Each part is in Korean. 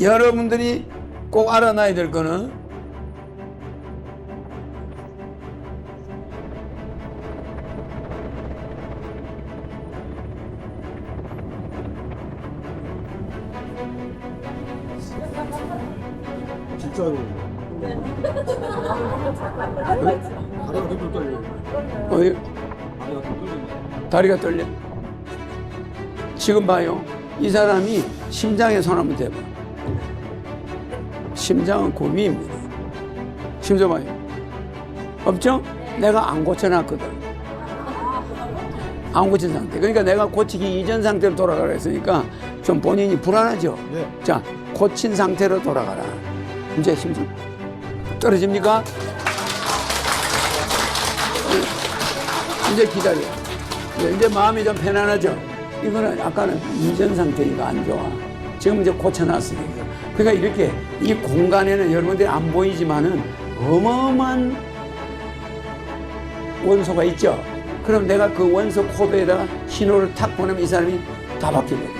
여러분들이 꼭 알아놔야 될 거는 진짜로. 다리가 덜덜 떨려. 어이, 다리가 덜덜 떨려. 다리가 떨려. 지금 봐요. 이 사람이 심장에 손 한번 대봐. 심장은 고비입니다. 심장 봐요. 없죠? 내가 안 고쳐놨거든. 안 고친 상태. 그러니까 내가 고치기 이전 상태로 돌아가라 했으니까 좀 본인이 불안하죠? 네. 자, 고친 상태로 돌아가라. 이제 심장 떨어집니까? 이제 기다려. 이제- 이제 마음이 좀 편안하죠? 이거는 아까는 이전 상태니까 안 좋아. 지금 이제 고쳐놨으니까. 그러니까 이렇게 이 공간에는 여러분들이 안 보이지만은 어마어마한 원소가 있죠? 그럼 내가 그 원소 코드에다가 신호를 탁 보내면 이 사람이 다 바뀌거든.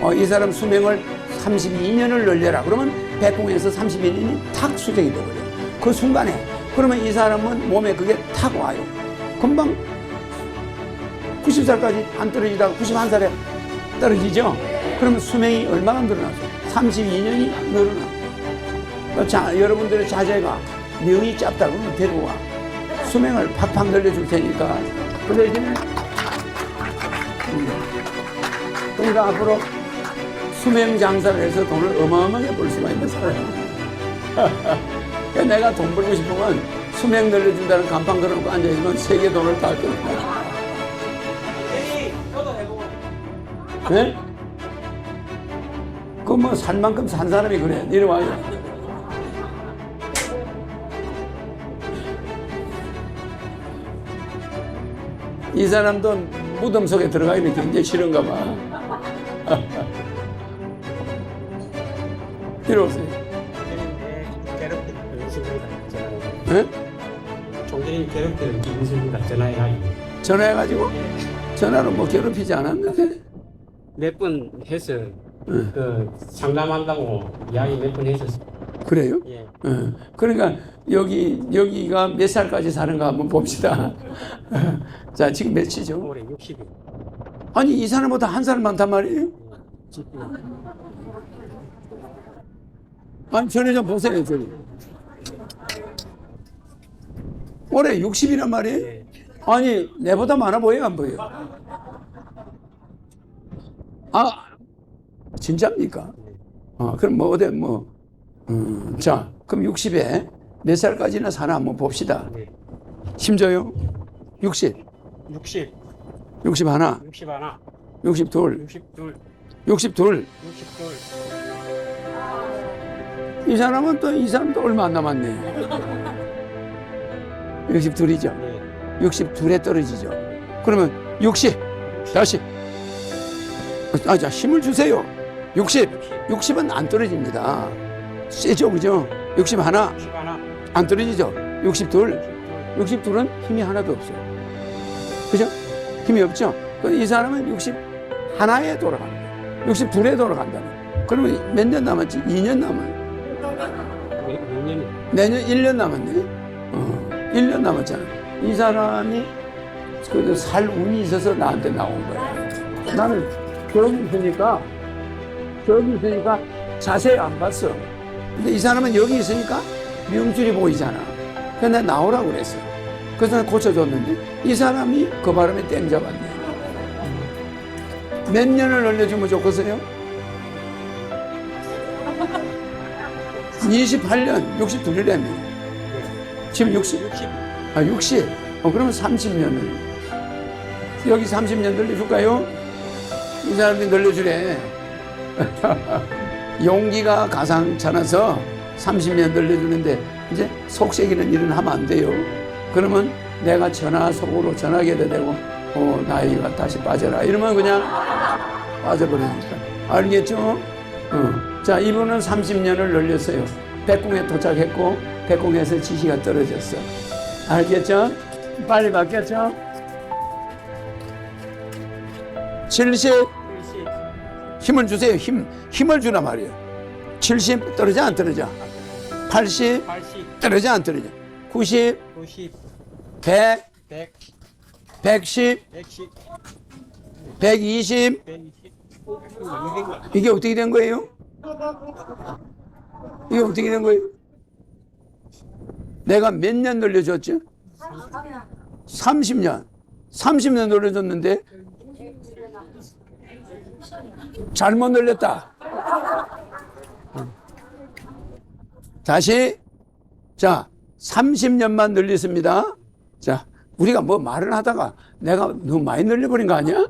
어, 이 사람 수명을 32년을 늘려라. 그러면 백궁에서 32년이 탁 수정이 되버려. 그 순간에. 그러면 이 사람은 몸에 그게 탁 와요. 금방 90살까지 안 떨어지다가 91살에 떨어지죠? 그러면 수명이 얼마나 늘어나죠? 32년이 늘어나. 자, 여러분들의 자제가 명이 짧다 그러면 데리고 와. 수명을 팍팍 늘려줄 테니까. 그 대신에, 음. 그러니까 앞으로 수명 장사를 해서 돈을 어마어마하게 벌 수가 있는 사람. 그러니까 내가 돈 벌고 싶으면 수명 늘려준다는 간판 걸어놓고 앉아있으면 세계 돈을 다 끊어. 네? 그 뭐 산 만큼 산 사람이 그래. 내려와요. 이 사람도 무덤 속에 들어가기는 굉장히 싫은가 봐. 이리 오세요. 네? 종교인 괴롭히는 인수분 같잖아요. 전화해가지고 전화로 뭐 괴롭히지 않았는데 몇 번 해서 응. 그 상담한다고 이야기 몇 번 했었어요. 그래요? 예. 어, 그러니까 여기 여기가 몇 살까지 사는가 한번 봅시다. 자 지금 몇이죠? 올해 60이. 아니 이 사람보다 한 살 많단 말이에요? 아니 전에 좀 보세요 저기. 올해 60이란 말이에요? 예. 아니 내보다 많아 보여요 안 보여요? 아 진짜입니까? 아 그럼 뭐 어디 뭐 음, 자 그럼 60에 몇 살까지나 사나 한번 봅시다. 네. 심져요? 60, 60, 60 하나, 60 하나, 62, 62, 62. 62. 이 사람은 또 이 사람도 얼마 안 남았네. 62이죠. 네. 62에 떨어지죠. 그러면 60 다시 아, 자 힘을 주세요. 60 60은 안 떨어집니다. 세죠, 그죠? 60 하나 60안 떨어지죠. 62 62. 62은 힘이 하나도 없어요. 그죠? 힘이 없죠? 그이 사람은 60 하나에 돌아갑니다. 62에 돌아간다. 그러면 몇 년 남았지? 2년 남아요. 몇- 몇 년이? 내년 1년 남았네. 어, 1년 남았잖아. 이 사람이 그살 운이 있어서 나한테 나온 거야. 나는 저기 있으니까, 저기 있으니까 자세히 안 봤어. 근데 이 사람은 여기 있으니까 명줄이 보이잖아. 그래서 내가 나오라고 그랬어. 그래서 내가 고쳐줬는데 이 사람이 그 바람에 땡 잡았네. 몇 년을 늘려주면 좋겠어요? 28년, 62년이라며. 지금 60, 60. 아, 60. 어, 그러면 30년을. 여기 30년 늘려줄까요? 이 사람이 늘려주래. 용기가 가상찮아서 30년 늘려주는데, 이제 속색이는 일은 하면 안 돼요. 그러면 내가 전화 속으로 전화기도 되고, 어, 나이가 다시 빠져라. 이러면 그냥 빠져버리니까. 알겠죠? 어. 자, 이분은 30년을 늘렸어요. 백궁에 도착했고, 백궁에서 지시가 떨어졌어. 알겠죠? 빨리? 70 70. 힘을 주세요. 힘 힘을 주나 말이에요. 70 떨어져 안 떨어져? 80 80, 떨어져 안 떨어져? 90 90, 100 100, 110 110, 120 120, 200. 이게 어떻게 된 거예요? 이게 어떻게 된 거예요? 내가 몇년 늘려줬죠? 30년. 30년 늘려줬는데 잘못 늘렸다. 다시 자 30년만 늘렸습니다. 자 우리가 뭐 말을 하다가 내가 너무 많이 늘려버린 거 아니야?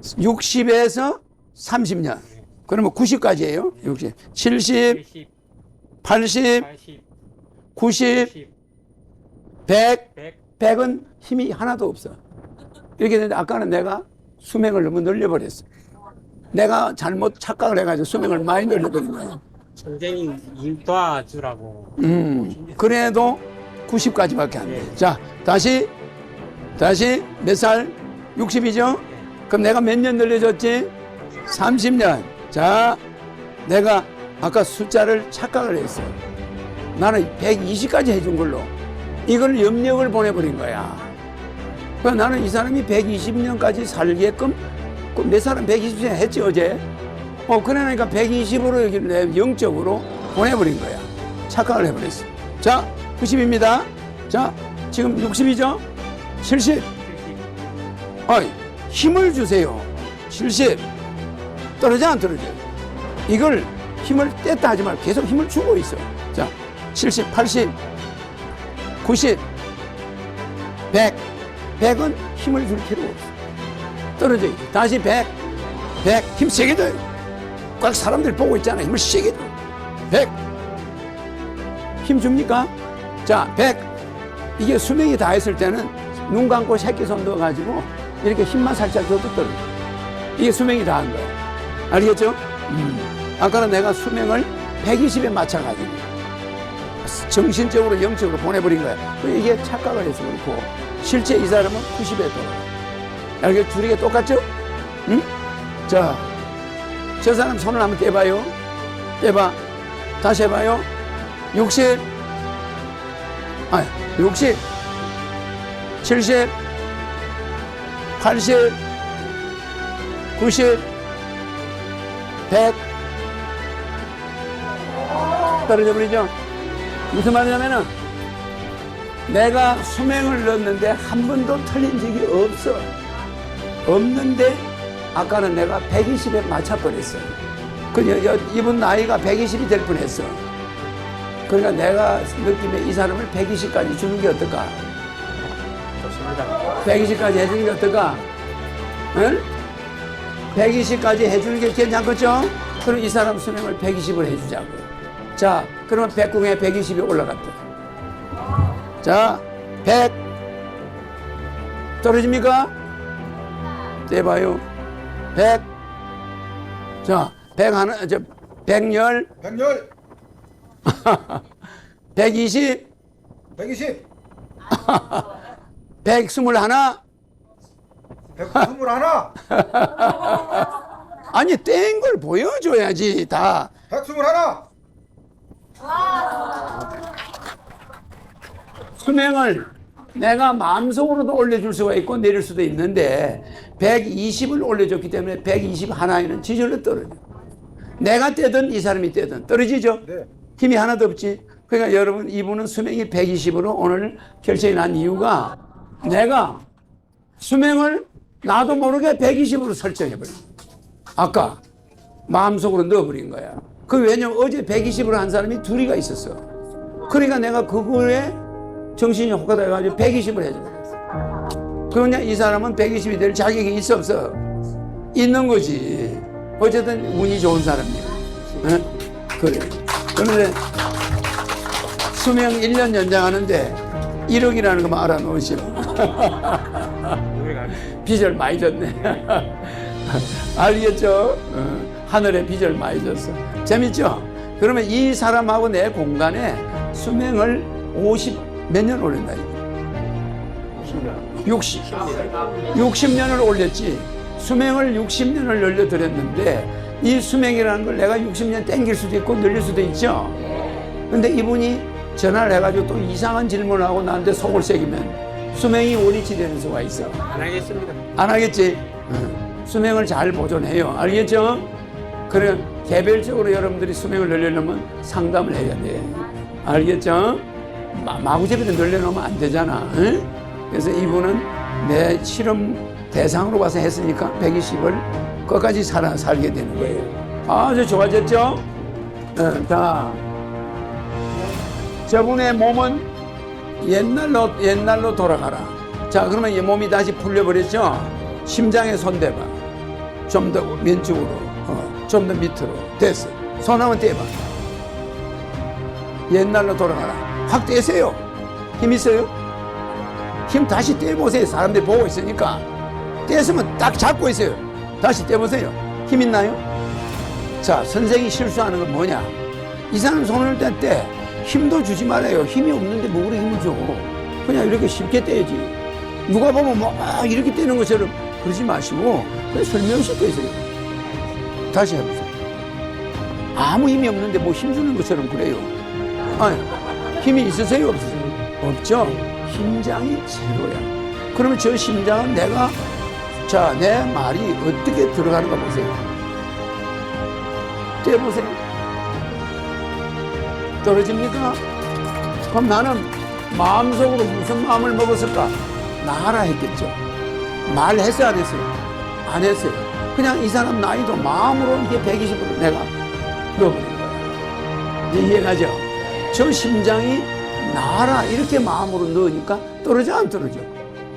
60에서 30년. 그러면 90까지예요. 60, 70, 70, 80, 80, 90, 90, 100. 100, 100은 힘이 하나도 없어. 이렇게 되는데 아까는 내가 수명을 너무 늘려버렸어. 내가 잘못 착각을 해가지고 수명을 많이 늘려버린 거야. 선생님 일 도와주라고. 음, 그래도 90까지밖에 안 돼. 자, 다시, 다시 몇 살? 60이죠? 그럼 내가 몇 년 늘려줬지? 30년. 자, 내가 아까 숫자를 착각을 했어. 나는 120까지 해준 걸로 이걸 염력을 보내버린 거야. 그래서 나는 이 사람이 120년까지 살게끔 그몇 사람 120년 했지 어제. 어 그러니까 120으로 여기를 내 영적으로 보내버린 거야. 착각을 해버렸어. 자 90입니다. 자 지금 60이죠? 70. 70, 어이, 힘을 주세요. 70. 떨어져 안 떨어져? 이걸 힘을 뗐다 하지 말고 계속 힘을 주고 있어. 자, 70, 80, 90, 100. 100은 힘을 줄 필요가 없어. 떨어져. 다시 100. 100. 힘 세게 줘요. 꽉 사람들 보고 있잖아. 힘을 세게 줘. 100. 힘 줍니까? 자, 100. 이게 수명이 다 했을 때는 눈 감고 새끼 손 넣어가지고 이렇게 힘만 살짝 줘도 떨어져. 이게 수명이 다 한 거야. 알겠죠? 음. 아까는 내가 수명을 120에 맞춰가지고 정신적으로 영적으로 보내버린 거야. 이게 착각을 해서 그렇고 실제 이 사람은 90에 돌아가. 알겠죠? 둘이 게 똑같죠? 응? 자, 저 사람 손을 한번 떼봐요. 떼봐. 다시 해봐요. 60. 아니, 60. 70. 80. 90. 100. 떨어져 버리죠? 무슨 말이냐면은 내가 수명을 넣었는데 한 번도 틀린 적이 없어. 없는데 아까는 내가 120에 맞춰버렸어. 그 여- 여- 이분 나이가 120이 될 뻔했어. 그러니까 내가 느낌에 이 사람을 120까지 주는 게 어떨까? 좋습니다. 120까지 해주는 게 어떨까? 응? 120까지 해주는 게 괜찮겠죠? 그럼 이 사람 수명을 120을 해주자고요. 자, 그러면 100궁에 120이 올라갔다. 자, 100. 떨어집니까? 떼봐요. 100. 자, 100 하나, 저, 100열, 백열, 120, 백이십, 121. 백스물 하나, 아니, 뗀 걸 보여줘야지, 다. 백스물 하나, 수명을 내가 마음속으로도 올려줄 수가 있고 내릴 수도 있는데 120을 올려줬기 때문에 120 하나에는 지절로 떨어져. 내가 떼든 이 사람이 떼든 떨어지죠. 네. 힘이 하나도 없지. 그러니까 여러분 이분은 수명이 120으로 오늘 결정이 난 이유가 내가 수명을 나도 모르게 120으로 설정해버려. 아까 마음속으로 넣어버린 거야. 그 왜냐면 어제 120으로 한 사람이 둘이가 있었어. 그러니까 내가 그거에 정신이 혹하다 해가지고 120을 해줘. 그러냐 이 사람은 120이 될 자격이 있어 없어? 있는 거지. 어쨌든 운이 좋은 사람이야. 응? 그래. 그런데 수명 1년 연장하는데 1억이라는 것만 알아놓으시오. 빚을 많이 졌네. 알겠죠? 어, 하늘에 빚을 많이 졌어. 재밌죠? 그러면 이 사람하고 내 공간에 수명을 50 몇 년 올린다. 이거. 60. 60년을 올렸지. 수명을 60년을 열려드렸는데 이 수명이라는 걸 내가 60년 땡길 수도 있고 늘릴 수도 있죠. 근데 이분이 전화를 해가지고 또 이상한 질문을 하고 나한테 속을 새기면 수명이 원위치 되는 수가 있어. 안 하겠습니다. 안 하겠지? 응. 수명을 잘 보존해요. 알겠죠? 그래, 개별적으로 여러분들이 수명을 늘리려면 상담을 해야 돼. 알겠죠? 마, 마구잡이로 늘려놓으면 안 되잖아. 응? 그래서 이분은 내 실험 대상으로 봐서 했으니까 120을 끝까지 살아, 살게 되는 거예요. 아주 좋아졌죠? 어, 자, 저분의 몸은 옛날로, 옛날로 돌아가라. 자, 그러면 이 몸이 다시 풀려버렸죠? 심장에 손대봐. 좀 더 왼쪽으로, 어, 좀 더 밑으로. 됐어. 손 한번 떼봐. 옛날로 돌아가라. 확 떼세요. 힘 있어요? 힘 다시 떼보세요. 사람들이 보고 있으니까. 떼으면 딱 잡고 있어요. 다시 떼보세요. 힘 있나요? 자, 선생이 실수하는 건 뭐냐? 이 사람 손을 뗄 때 힘도 주지 말아요. 힘이 없는데 뭐 그래 힘을 줘. 그냥 이렇게 쉽게 떼야지. 누가 보면 뭐 아, 이렇게 떼는 것처럼 그러지 마시고 그냥 설명시 떼세요. 다시 해보세요. 아무 힘이 없는데 뭐 힘주는 것처럼 그래요. 아니, 힘이 있으세요? 없으세요? 없죠? 심장이 제로야. 그러면 저 심장은 내가, 자, 내 말이 어떻게 들어가는가 보세요. 떼보세요. 떨어집니까? 그럼 나는 마음속으로 무슨 마음을 먹었을까? 나가라 했겠죠. 말했어요, 안 했어요? 안 했어요. 그냥 이 사람 나이도 마음으로 이게 120으로 내가 넣어버린. 이제 이해가죠? 저 심장이 나라 이렇게 마음으로 넣으니까 떨어져 안 떨어져?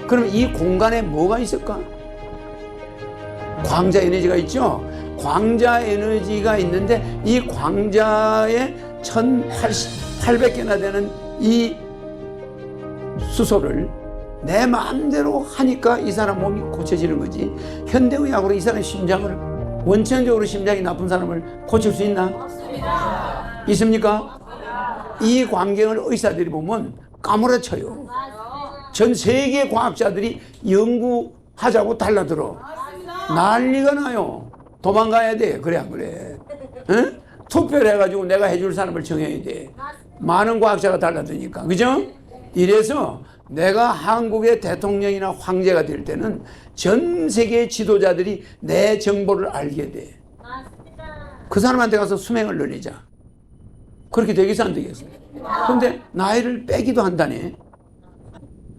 그럼 이 공간에 뭐가 있을까? 광자 에너지가 있죠? 광자 에너지가 있는데 이 광자에 1800개나 되는 이 수소를 내 마음대로 하니까 이 사람 몸이 고쳐지는 거지. 현대의학으로 이 사람 심장을 원천적으로 심장이 나쁜 사람을 고칠 수 있나? 있습니까? 이 광경을 의사들이 보면 까무러쳐요. 전 세계 과학자들이 연구하자고 달라들어. 난리가 나요. 도망가야 돼. 그래, 안 그래? 응? 투표를 해가지고 내가 해줄 사람을 정해야 돼. 많은 과학자가 달라드니까. 그죠? 이래서 내가 한국의 대통령이나 황제가 될 때는 전 세계 지도자들이 내 정보를 알게 돼. 그 사람한테 가서 수명을 늘리자. 그렇게 되겠어, 안 되겠어? 근데 나이를 빼기도 한다네.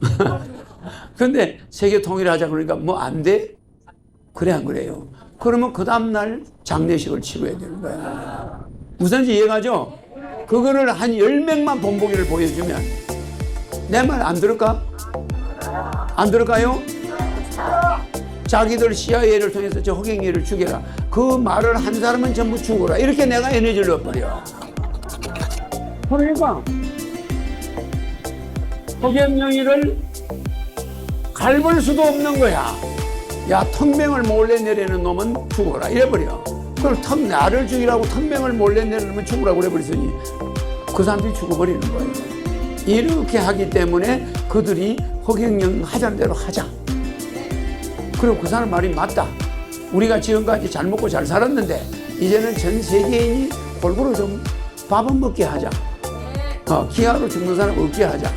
근데 세계 통일하자 그러니까 뭐 안 돼? 그래, 안 그래요? 그러면 그 다음날 장례식을 치러야 되는 거야. 무슨지 이해가죠? 그거를 한 10명만 본보기를 보여주면 내 말 안 들을까? 안 들을까요? 자기들 CIA를 통해서 저 허경이를 죽여라. 그 말을 한 사람은 전부 죽어라. 이렇게 내가 에너지를 넣어버려. 그러니까 허경영이를 갈볼 수도 없는 거야. 야, 턱명을 몰래 내리는 놈은 죽어라. 이래버려. 그럼 턱, 나를 죽이라고 턱명을 몰래 내리면 죽으라고 그래버렸으니 그 사람들이 죽어버리는 거예요. 이렇게 하기 때문에 그들이 허경영 하자는 대로 하자. 그리고 그 사람 말이 맞다. 우리가 지금까지 잘 먹고 잘 살았는데 이제는 전 세계인이 골고루 좀 밥은 먹게 하자. 어, 기아로 죽는 사람 없게 하자.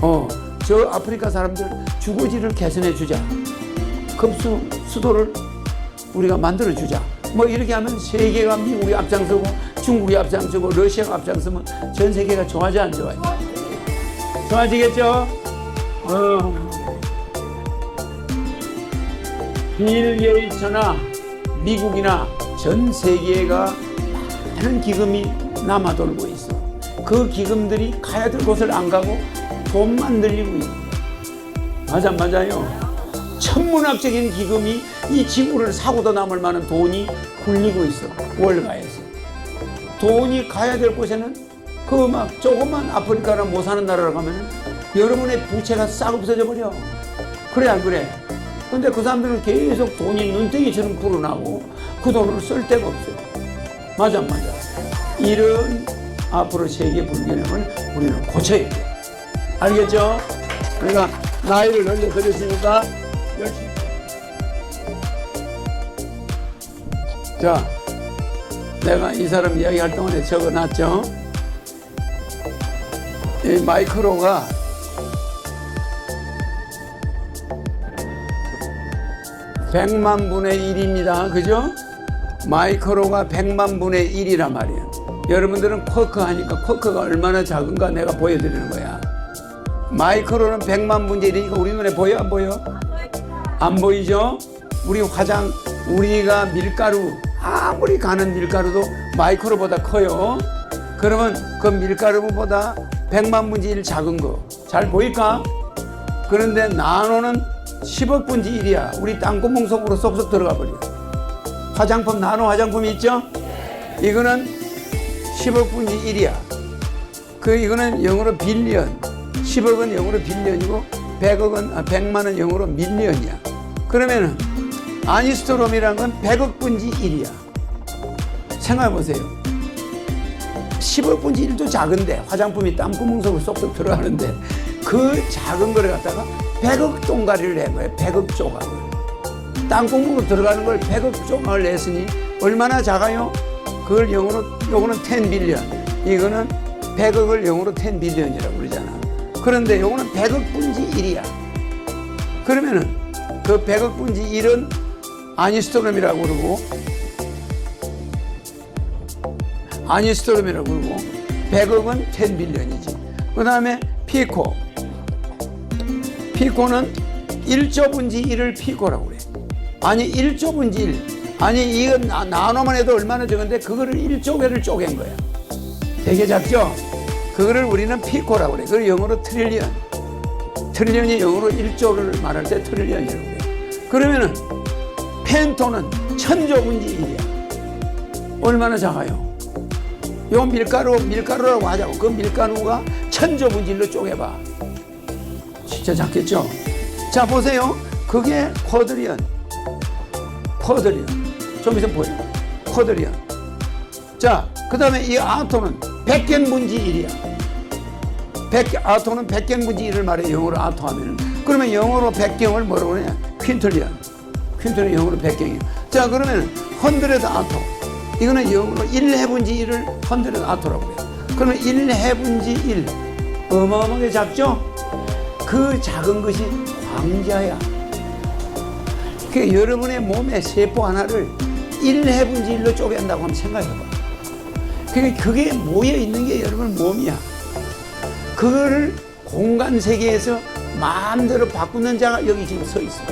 어, 저 아프리카 사람들 주거지를 개선해 주자. 급수 수도를 우리가 만들어 주자. 뭐 이렇게 하면 세계가 미국이 앞장서고 중국이 앞장서고 러시아가 앞장서면 전 세계가 좋아져 안 좋아요? 좋아지겠죠? 어. 빌 게이츠나 미국이나 전 세계가 많은 기금이 남아 돌고 있어. 그 기금들이 가야 될 곳을 안 가고 돈만 늘리고 있는 거야. 맞아, 맞아요. 천문학적인 기금이 이 지구를 사고도 남을 만한 돈이 굴리고 있어. 월가에서. 돈이 가야 될 곳에는 그 막 조그만 아프리카나 못 사는 나라로 가면 여러분의 부채가 싹 없어져 버려. 그래, 안 그래? 근데 그 사람들은 계속 돈이 눈덩이처럼 불어나고 그 돈을 쓸 데가 없어요. 맞아, 안 맞아. 이런 앞으로 세계 불균형을 우리는 고쳐야 돼. 알겠죠? 그러니까 나이를 늘려드렸으니까 열심히. 자, 내가 이 사람 이야기할 동안에 적어놨죠. 이 마이크로가 백만 분의 1입니다. 그죠? 마이크로가 백만 분의 1이란 말이에요. 여러분들은 쿼크 하니까 쿼크가 얼마나 작은가 내가 보여드리는 거야. 마이크로는 백만 분의 1이니까 우리 눈에 보여 안 보여? 안 보이죠? 우리 화장, 우리가 밀가루, 아무리 가는 밀가루도 마이크로보다 커요. 그러면 그 밀가루보다 백만 분의 1 작은 거. 잘 보일까? 그런데 나노는 10억 분의 1이야. 우리 땅구멍 속으로 쏙쏙 들어가 버려. 화장품, 나노 화장품이 있죠? 이거는 10억 분의 1이야. 그, 이거는 영어로 빌리언. 10억은 영어로 빌리언이고, 100억은, 아, 100만은 영어로 밀리언이야. 그러면은, 아니스토롬이라는 건 100억 분의 1이야. 생각해 보세요. 10억 분의 1도 작은데 화장품이 땀구멍 속으로 쏙쏙 들어가는데 그 작은 거를 갖다가 100억 동가리를 낸 거예요. 100억 조각을. 땅구멍으로 들어가는 걸 100억 조각을 냈으니 얼마나 작아요? 그걸 영어로 요거는 10 빌리언. 이거는 100억을 영어로 10 빌리언이라고 그러잖아. 그런데 요거는 100억 분지 1이야. 그러면은 그 100억 분지 1은 아니스토름이라고 그러고 아니스토름이라고 그러고 100억은 10 빌리언이지. 그 다음에 피코. 피코는 1조 분지 1을 피코라고 그래. 아니 1조 분지 1. 아니 이건 나- 나노만 해도 얼마나 적은데 그거를 1조 개를 쪼갠 거야. 되게 작죠? 그거를 우리는 피코라고 그래. 그걸 영어로 트릴리언. 트릴리언이 영어로 1조를 말할 때 트릴리언이라고 그래. 그러면은 펜토는 천조 분지 1이야. 얼마나 작아요? 요 밀가루 밀가루라고 하자고 그 밀가루가 천조 분질로 쪼개봐 진짜 작겠죠 자 보세요 그게 쿼드리언 쿼드리언 좀 있으면 보여. 쿼드리언 자그 다음에 이 아토는 백경분지 1이야. 백, 아토는 백경분지 1을 말해 영어로 아토 하면은. 그러면 영어로 백경을 뭐라고 그러냐? 퀸틀리언 퀸틀은 영어로 백경이에요. 자 그러면 헌드레드 아토. 이거는 영어로 1해분지 1을 헌드레드 아토라고 해요. 그러면 1해분지 1 어마어마하게 작죠? 그 작은 것이 광자야. 그 여러분의 몸의 세포 하나를 1해분지 1로 쪼갠다고 한번 생각해봐 그게, 그게 모여 있는 게 여러분 몸이야 그거를 공간 세계에서 마음대로 바꾸는 자가 여기 지금 서 있어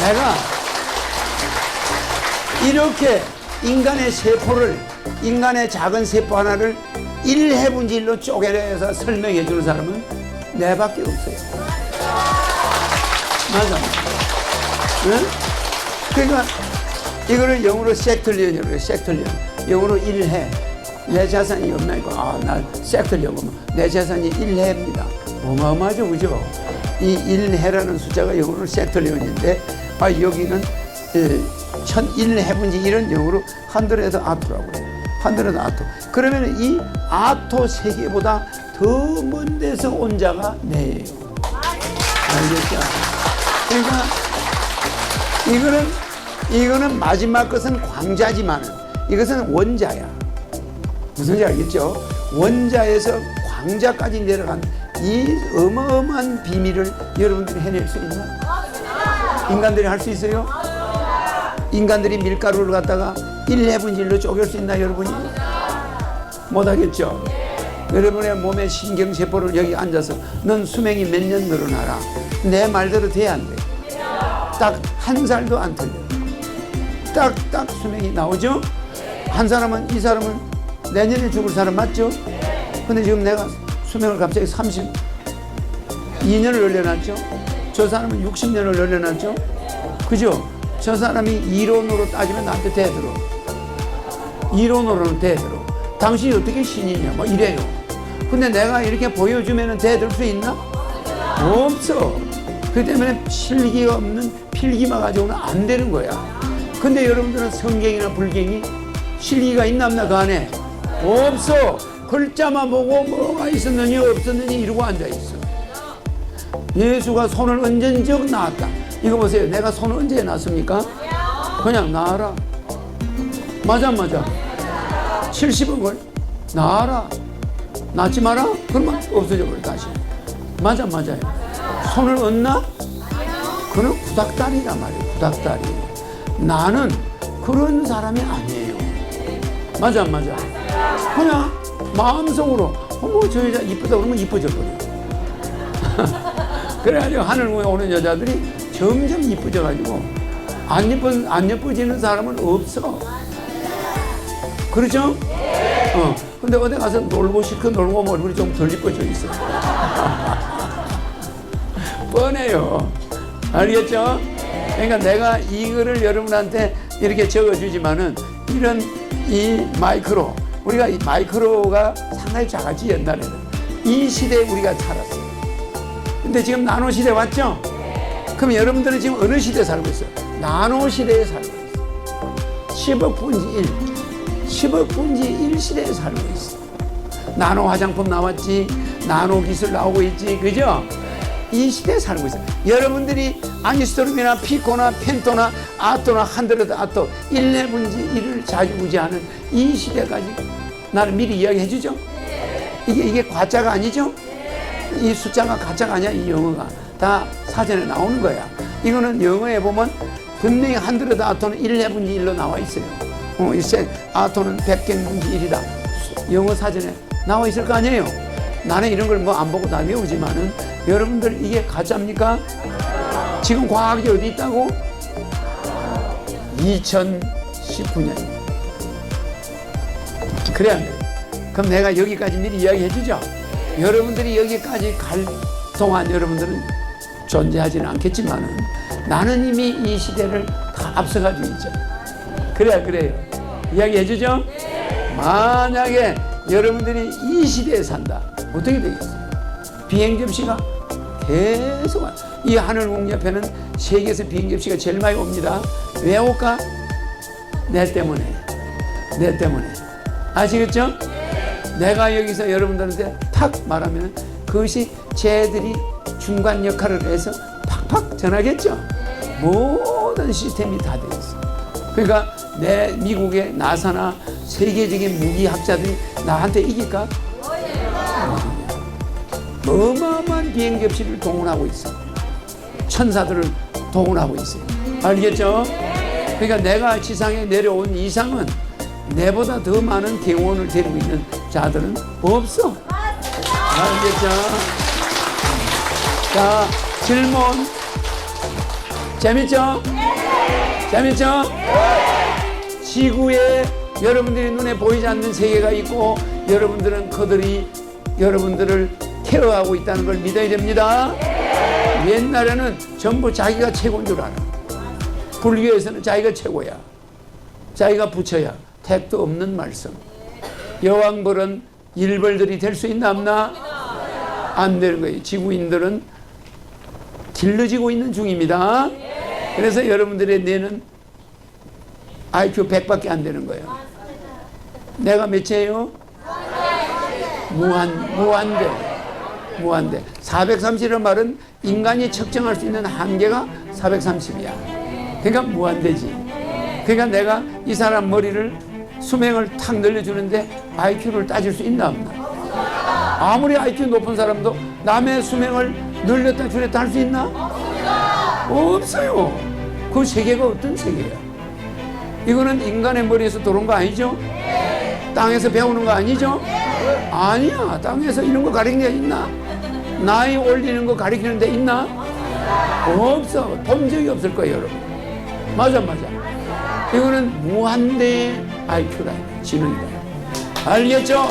내가 이렇게 인간의 세포를 인간의 작은 세포 하나를 1해분지 1로 쪼개서 설명해 주는 사람은 내밖에 없어요. 맞아. 응? 그러니까 이거를 영어로 섹틀리언이라고 해요. 섹틀리언. 영어로 1해. 내 재산이 얼마니까? 아, 나 섹틀리언. 내 재산이 1해입니다. 어마어마하죠, 그죠? 이 1해라는 숫자가 영어로 섹틀리언인데, 아, 여기는 예, 천 1해분지 1은 영어로 한드레드 아토라고 해요. 한드레드 아토. 그러면 이 아토 세계보다 더 먼 데서 온 자가 내예요. 알겠죠? 그러니까 이거는 이거는 마지막 것은 광자지만 이것은 원자야. 무슨 지 알겠죠? 원자에서 광자까지 내려간 이 어마어마한 비밀을 여러분들이 해낼 수 있나? 인간들이 할 수 있어요? 인간들이 밀가루를 갖다가 1해분질로 쪼갤 수 있나 여러분이? 못하겠죠? 여러분의 몸의 신경세포를 여기 앉아서 넌 수명이 몇 년 늘어나라. 내 말대로 돼야 안 돼. 딱 한 살도 안 틀려. 딱딱 수명이 나오죠? 한 사람은 이 사람은 내년에 죽을 사람 맞죠? 근데 지금 내가 수명을 갑자기 32년을 올려놨죠? 저 사람은 60년을 올려놨죠? 그죠? 저 사람이 이론으로 따지면 나한테 대들어. 이론으로는 대들어. 당신이 어떻게 신이냐? 뭐 이래요. 근데 내가 이렇게 보여주면 대들 수 있나? 없어. 그 때문에 실기가 없는 필기만 가지고는 안 되는 거야. 근데 여러분들은 성경이나 불경이 실기가 있나 없나 그 안에? 없어. 글자만 보고 뭐가 있었느니 없었느니 이러고 앉아있어. 예수가 손을 얹은 적 나왔다. 이거 보세요. 내가 손을 언제 놨습니까? 그냥 나와라. 맞아, 맞아. 70억을 낳아라. 낳지 마라? 그러면 없어져 버려, 다시. 맞아, 맞아요. 손을 얹나? 그는 구닥다리란 말이에요, 구닥다리. 나는 그런 사람이 아니에요. 맞아, 맞아. 그냥 마음속으로, 어머, 저 여자 이쁘다 그러면 이뻐져 버려. 그래가지고 하늘 위에 오는 여자들이 점점 이뻐져가지고 안 예쁜 안 예뻐지는 사람은 없어. 그렇죠? 어. 근데 어디 가서 놀고 싶고 놀고 얼굴이 좀 덜 이뻐져 있어. 뻔해요. 알겠죠? 그러니까 내가 이거를 여러분한테 이렇게 적어주지만은 이런 이 마이크로 우리가 이 마이크로가 상당히 작았지 옛날에는 이 시대에 우리가 살았어요. 근데 지금 나노 시대 왔죠? 그럼 여러분들은 지금 어느 시대에 살고 있어요? 나노 시대에 살고 있어요. 10억 분지 1. 10억 분지 1 시대에 살고 있어. 나노 화장품 나왔지, 나노 기술 나오고 있지, 그죠? 이 시대에 살고 있어요. 여러분들이 아니스토름이나 피코나 펜토나 아토나 한드레드 아토 1내 분지 1을 자주우지하는 이 시대까지 나를 미리 이야기해 주죠? 이게, 이게 과자가 아니죠? 이 숫자가 가짜가 아니야, 이 영어가. 다 사전에 나오는 거야. 이거는 영어에 보면 분명히 한드레드 아토는 1내 분지 1로 나와 있어요. 어, 이세 아토는 100개 분지 1이다. 영어 사전에 나와 있을 거 아니에요. 나는 이런 걸 뭐 안 보고 다 외우지만은 여러분들 이게 가짜입니까? 지금 과학이 어디 있다고? 2019년. 그래 안 돼. 그럼 내가 여기까지 미리 이야기해 주죠. 여러분들이 여기까지 갈 동안 여러분들은 존재하지는 않겠지만은 나는 이미 이 시대를 다 앞서가지고 있죠. 그래야 그래요. 이야기해 주죠. 만약에 여러분들이 이 시대에 산다. 어떻게 되겠어요? 비행 접시가 계속 와. 이 하늘공 옆에는 세계에서 비행 접시가 제일 많이 옵니다. 왜 올까? 내 때문에. 내 때문에. 아시겠죠? 내가 여기서 여러분들한테 탁 말하면 그것이 쟤들이 중간 역할을 해서 팍팍 전하겠죠. 모든 시스템이 다 되어 있어. 그러니까 내 미국의 나사나 세계적인 무기학자들이 나한테 이길까? 어마어마한 비행 격시를 동원하고 있어. 천사들을 동원하고 있어요. 알겠죠? 그러니까 내가 지상에 내려온 이상은 내보다 더 많은 경원을 데리고 있는 자들은 없어. 알겠죠? 자, 질문. 재밌죠? 재밌죠? 지구에 여러분들이 눈에 보이지 않는 세계가 있고 여러분들은 그들이 여러분들을 케어하고 있다는 걸 믿어야 됩니다. 옛날에는 전부 자기가 최고인 줄 알아. 불교에서는 자기가 최고야. 자기가 부처야. 택도 없는 말씀. 여왕벌은 일벌들이 될 수 있나 없나? 안 되는 거예요. 지구인들은 길러지고 있는 중입니다. 그래서 여러분들의 뇌는 IQ 100밖에 안 되는 거예요. 내가 몇이에요? 무한, 무한대. 무한대. 430이라는 말은 인간이 측정할 수 있는 한계가 430이야. 그러니까 무한대지. 그러니까 내가 이 사람 머리를 수명을 탁 늘려주는데 IQ를 따질 수 있나 없나? 아무리 IQ 높은 사람도 남의 수명을 늘렸다 줄였다 할 수 있나? 없어요. 그 세계가 어떤 세계야? 이거는 인간의 머리에서 들어온 거 아니죠? 땅에서 배우는 거 아니죠? 아니야. 땅에서 이런 거 가르치는 게 있나? 나이 올리는 거 가르치는 데 있나? 없어. 본 적이 없을 거예요, 여러분. 맞아, 맞아. 이거는 무한대 IQ다. 지능이다. 알겠죠?